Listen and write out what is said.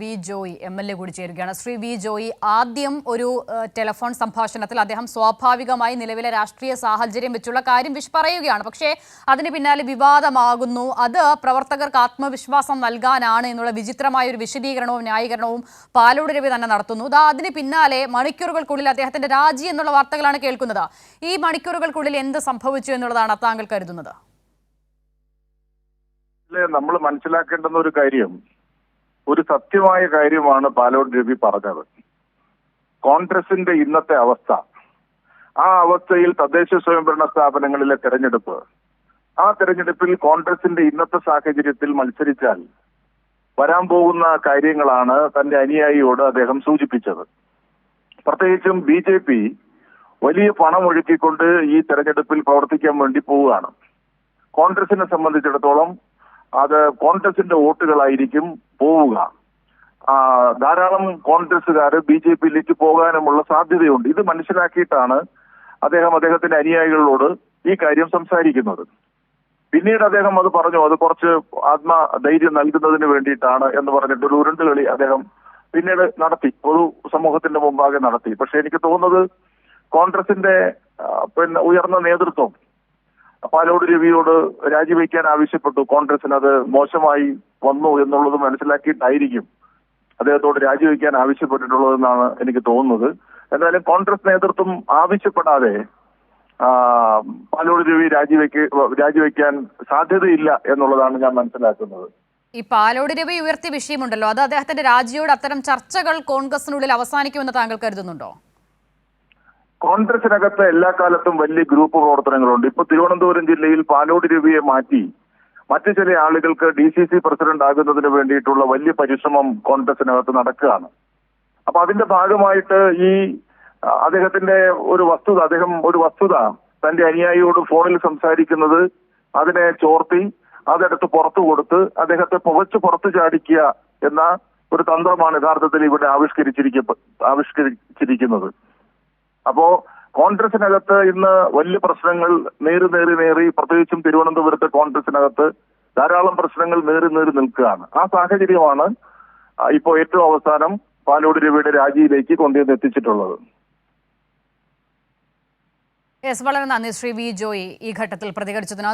V Joy M L A കൂടി ചേരുകയാണ്. Shri V Joy ആദ്യം ഒരു ടെലിഫോൺ സംഭാഷണത്തിൽ അദ്ദേഹം സ്വാഭാവികമായി നിലവിലെ രാഷ്ട്രീയ സാഹചര്യം വെച്ചുള്ള കാര്യം വിഷ് പറയുകയാണ്. പക്ഷേ അതിന് പിന്നാലെ വിവാദമാകുന്നു. അത് പ്രവർത്തകർക്ക് ആത്മവിശ്വാസം നൽകാനാണ് എന്നുള്ള വിചിത്രമായ ഒരു വിശദീകരണവും ന്യായീകരണവും പാലോട് രവി തന്നെ നടത്തുന്നു. ദാ അതിന് പിന്നാലെ മണിക്കൂറുകൾക്കുള്ളിൽ അദ്ദേഹത്തിന്റെ രാജി എന്നുള്ള വാർത്തകളാണ് കേൾക്കുന്നത്. ഈ മണിക്കൂറുകൾക്കുള്ളിൽ എന്ത് സംഭവിച്ചു എന്നുള്ളതാണ് താങ്കൾ കരുതുന്നത്? നമ്മൾ മനസ്സിലാക്കേണ്ടുന്ന ഒരു കാര്യം ഒരു സത്യമായ കാര്യമാണ് പാലോട് രവി പറഞ്ഞത്. കോൺഗ്രസിന്റെ ഇന്നത്തെ അവസ്ഥ ആ അവസ്ഥയിൽ തദ്ദേശ സ്വയംഭരണ സ്ഥാപനങ്ങളിലെ തെരഞ്ഞെടുപ്പ് ആ തെരഞ്ഞെടുപ്പിൽ കോൺഗ്രസിന്റെ ഇന്നത്തെ സാഹചര്യത്തിൽ മത്സരിച്ചാൽ വരാൻ പോകുന്ന കാര്യങ്ങളാണ് തന്റെ അനുയായിയോട് അദ്ദേഹം സൂചിപ്പിച്ചത്. പ്രത്യേകിച്ചും ബി ജെ പി വലിയ പണം ഒഴുക്കിക്കൊണ്ട് ഈ തെരഞ്ഞെടുപ്പിൽ പ്രവർത്തിക്കാൻ വേണ്ടി പോവുകയാണ്. കോൺഗ്രസിനെ സംബന്ധിച്ചിടത്തോളം അത് കോൺഗ്രസിന്റെ വോട്ടുകളായിരിക്കും പോവുക. ധാരാളം കോൺഗ്രസ്സുകാർ ബി ജെ പിയിലേക്ക് പോകാനുമുള്ള സാധ്യതയുണ്ട്. ഇത് മനസ്സിലാക്കിയിട്ടാണ് അദ്ദേഹം അദ്ദേഹത്തിന്റെ അനുയായികളോട് ഈ കാര്യം സംസാരിക്കുന്നത്. പിന്നീട് അദ്ദേഹം അത് പറഞ്ഞു അത് കുറച്ച് ആത്മധൈര്യം നൽകുന്നതിന് വേണ്ടിയിട്ടാണ് എന്ന് പറഞ്ഞിട്ട് ഒരു ഉരുണ്ടുകളി അദ്ദേഹം പിന്നീട് നടത്തി പൊതു സമൂഹത്തിന്റെ മുമ്പാകെ നടത്തി. പക്ഷെ എനിക്ക് തോന്നുന്നത് കോൺഗ്രസിന്റെ പിന്നെ ഉയർന്ന നേതൃത്വം പാലോട് രവിയോട് രാജിവെക്കാൻ ആവശ്യപ്പെട്ടു. കോൺഗ്രസിന് അത് മോശമായി വന്നു എന്നുള്ളത് മനസ്സിലാക്കിയിട്ടായിരിക്കും അദ്ദേഹത്തോട് രാജിവെക്കാൻ ആവശ്യപ്പെട്ടിട്ടുള്ളതെന്നാണ് എനിക്ക് തോന്നുന്നത്. എന്തായാലും കോൺഗ്രസ് നേതൃത്വം ആവശ്യപ്പെടാതെ പാലോട് രവി രാജിവെക്ക് രാജിവെക്കാൻ സാധ്യതയില്ല എന്നുള്ളതാണ് ഞാൻ മനസ്സിലാക്കുന്നത്. ഈ പാലോട് രവി ഉയർത്തിയ വിഷയമുണ്ടല്ലോ. അത് അദ്ദേഹത്തിന്റെ രാജിയോട് അത്തരം ചർച്ചകൾ കോൺഗ്രസിനുള്ളിൽ അവസാനിക്കുമെന്ന് താങ്കൾ കരുതുന്നുണ്ടോ? കോൺഗ്രസിനകത്ത് എല്ലാ കാലത്തും വലിയ ഗ്രൂപ്പ് പ്രവർത്തനങ്ങളുണ്ട്. ഇപ്പൊ തിരുവനന്തപുരം ജില്ലയിൽ പാലോട് രവിയെ മാറ്റി മറ്റു ചില ആളുകൾക്ക് ഡി സി സി പ്രസിഡന്റ് ആകുന്നതിന് വേണ്ടിയിട്ടുള്ള വലിയ പരിശ്രമം കോൺഗ്രസിനകത്ത് നടക്കുകയാണ്. അപ്പൊ അതിന്റെ ഭാഗമായിട്ട് ഈ അദ്ദേഹത്തിന്റെ ഒരു വസ്തുത അദ്ദേഹം ഒരു വസ്തുത തന്റെ അനുയായിയോട് ഫോണിൽ സംസാരിക്കുന്നത് അതിനെ ചോർത്തി അതെടുത്ത് പുറത്തു കൊടുത്ത് അദ്ദേഹത്തെ പുകച്ച് പുറത്തു ചാടിക്കുക എന്ന ഒരു തന്ത്രമാണ് യഥാർത്ഥത്തിൽ ഇവിടെ ആവിഷ്കരിച്ചിരിക്ക ആവിഷ്കരിച്ചിരിക്കുന്നത്. അപ്പോ കോൺഗ്രസിനകത്ത് ഇന്ന് വലിയ പ്രശ്നങ്ങൾ നേരി നേറി നേറി പ്രത്യേകിച്ചും തിരുവനന്തപുരത്തെ കോൺഗ്രസിനകത്ത് ധാരാളം പ്രശ്നങ്ങൾ നേരി നേറി നിൽക്കുകയാണ്. ആ സാഹചര്യമാണ് ഇപ്പോൾ ഇപ്പോ ഏറ്റവും അവസാനം പാലോട് രവിയുടെ രാജിയിലേക്ക് കൊണ്ടുവന്ന് എത്തിച്ചിട്ടുള്ളത്. വളരെ നന്ദി ശ്രീ വി ജോയി ഈ ഘട്ടത്തിൽ പ്രതികരിച്ചതിന്.